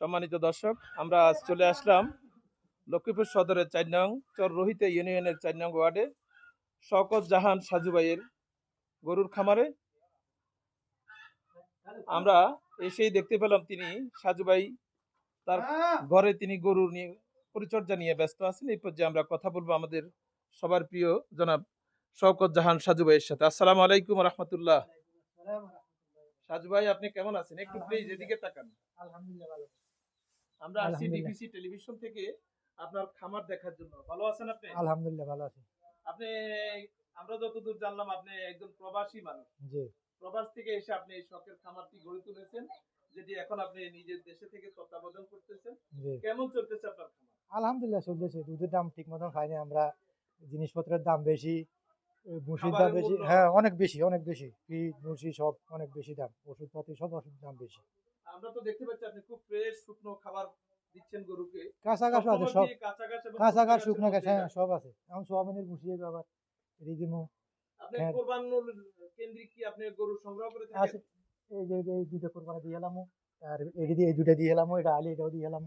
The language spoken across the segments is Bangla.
সম্মানিত দর্শক, আমরা আজ চলে আসলাম লক্ষ্মীপুর সদরের চার নং চর রোহিতে ইউনিয়নের চার নং ওয়ার্ডে শওকত জাহান সাজুবাইয়ের গরুর খামারে। আমরা এসেই দেখতে পেলাম তিনি সাজুবাই তার ঘরে তিনি গরু নিয়ে পরিচর্যা নিয়ে ব্যস্ত আছেন। এই পর্যায়ে আমরা কথা বলব আমাদের সবার প্রিয় জনাব শওকত জাহান সাজু ভাইয়ের সাথে। আসসালামু আলাইকুম রহমতুল্লাহ সাজু ভাই আপনি কেমন আছেন? একটু প্লিজ এদিকে তাকান। আলহামদুলিল্লাহ, ভালো আমরা আসছি। ডিবিসি টেলিভিশন থেকে আপনার খামার দেখার জন্য। ভালো আছেন আপনি? আলহামদুলিল্লাহ ভালো আছি। আপনি আমরা যতদূর জানলাম আপনি একজন প্রবাসী মানুষ। জি। প্রবাস থেকে এসে আপনি এই শখের খামারটি গড়ে তুলেছেন যেটি এখন আপনি নিজের দেশে থেকে তত্ত্বাবধান করতেছেন। কেমন চলতেছে আপনার খামার? আলহামদুলিল্লাহ চলতেছে। দুধের দাম ঠিক মতন খাইনি আমরা জিনিসপত্রের দাম বেশি এ, দাম বেশি হ্যাঁ অনেক বেশি অনেক বেশি। ফিড ভুসি সব অনেক বেশি দাম ওষুধপাতি সব ওষুধ দাম বেশি। আমরা তো দেখতে পাচ্ছি আপনি খুব ফ্রেশ শুকনো খাবার দিচ্ছেন গরুকে। কাঁচা ঘাস আছে সব। কাঁচা ঘাস শুকনো ঘাস হ্যাঁ সব আছে। এখন সোয়াবিনের ভুসি আবার রিদিমু আপনি হ্যাঁ। কেন্দ্রিক কি আপনি গরু সংগ্রহ করে থাকেন? এই যে এই দুটো কোরবানি দিয়ে এলাম আর এই দিয়ে এই দুটো দিয়ে এলাম এটা আলি এটাও দিয়ে এলাম।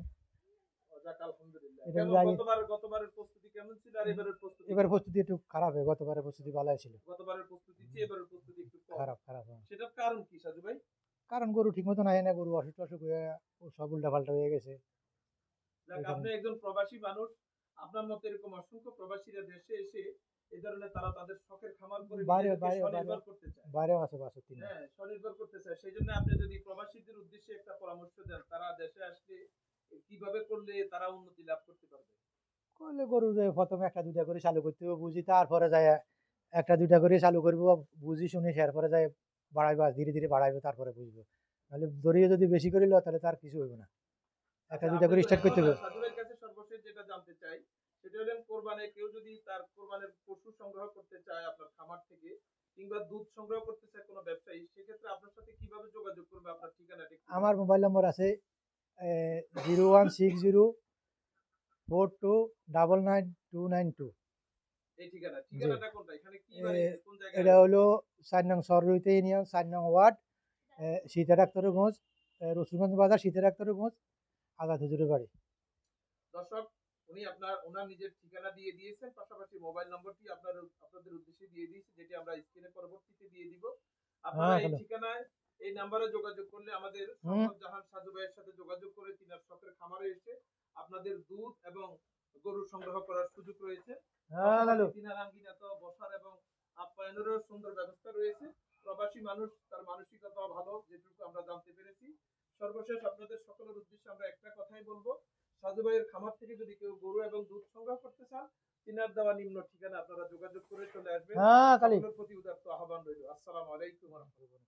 এবার প্রস্তুতি একটু খারাপ হয় গতবারের প্রস্তুতি ভালো ছিল। গতবারের প্রস্তুতি এবারের প্রস্তুতি একটু খারাপ খারাপ। সেটার কারণ কি সাজু ভাই? কারণ গরু ঠিক মতন হয় না গরু অসুখ টসুখ হয়ে ও সব উল্টা পাল্টা হয়ে গেছে। আপনি একজন প্রবাসী মানুষ আপনার মতো এরকম অসংখ্য প্রবাসীরা দেশে এসে এই ধরনের তারা তাদের শখের খামার করে বাইরে- বাইরে- স্বনির্ভর করতে চায়। বাইরেও আছে বাসের তিন হ্যাঁ স্বনির্ভর করতে চায়। সেই জন্য আপনি যদি প্রবাসীদের উদ্দেশ্যে একটা পরামর্শ দেন তারা দেশে আসলে কীভাবে করলে তারা উন্নতি লাভ করতে পারবে? করলে গরু প্রথমে একটা দুইটা করে চালু করতে হবে বুঝি তারপরে যায় একটা দুইটা করে চালু করব বুঝি শুনি এরপরে যায় বাড়াইবা ধীরে ধীরে বাড়াইবে তারপরে বুঝব। নাহলে দড়িয়ে যদি বেশি করে লো তাহলে তার কিছু হইব না। একটা দুইটা করে স্টার্ট করতে হবে। যেটা জানতে চাই সেটা হলেন কোরবানে কেউ যদি তার কোরবানের পশু সংগ্রহ করতে চায় আপনার খামার থেকে কিংবা দুধ সংগ্রহ করতে চায় কোনো ব্যবসায়ী সেক্ষেত্রে আপনার সাথে কীভাবে যোগাযোগ করবে? আপনার ঠিকানাটা আমার মোবাইল নম্বর আছে zero one six zero four two double nine two nine two. এটা হলো চার নং সররইতে ইউনিয়ন চার নং ওয়ার্ড সীতা ডাক্তারগঞ্জ রসুলগঞ্জ বাজার সীতা ডাক্তারগঞ্জ আজাদ হুজুরের বাড়ি। দর্শক উনি আপনার ওনার নিজের ঠিকানা দিয়ে দিয়েছেন পাশাপাশি মোবাইল নম্বরটি আপনার আপনাদের উদ্দেশ্যে দিয়ে দিয়েছি যেটি আমরা স্ক্রিনে পরবর্তীতে দিয়ে দিব। আপনারা হ্যাঁ, এই ঠিকানায় এই নাম্বারে যোগাযোগ করলে আমাদের জাহান সাজু ভাইয়ের সাথে যোগাযোগ করে তিনার শখের খামারে এসে আপনাদের দুধ এবং গরু সংগ্রহ করার সুযোগ রয়েছে। হ্যাঁ লালু। বসার এবং আপ্যায়নেরও সুন্দর ব্যবস্থা রয়েছে। প্রবাসী মানুষ তার মানসিকতা ভালো যেটুকু আমরা জানতে পেরেছি। সর্বশেষ আপনাদের সকলের উদ্দেশ্যে আমরা একটা কথাই বলব। সাধু ভাইয়ের খামার থেকে যদি কেউ গরু এবং দুধ সংগ্রহ করতে চান তিনার দেওয়া নিম্ন ঠিকানা আপনারা যোগাযোগ করে চলে আসবেন। হ্যাঁ কালি। প্রতি উদাত্ত আহ্বান রইল। আসসালামু আলাইকুম ওয়া রাহমাতুল্লাহ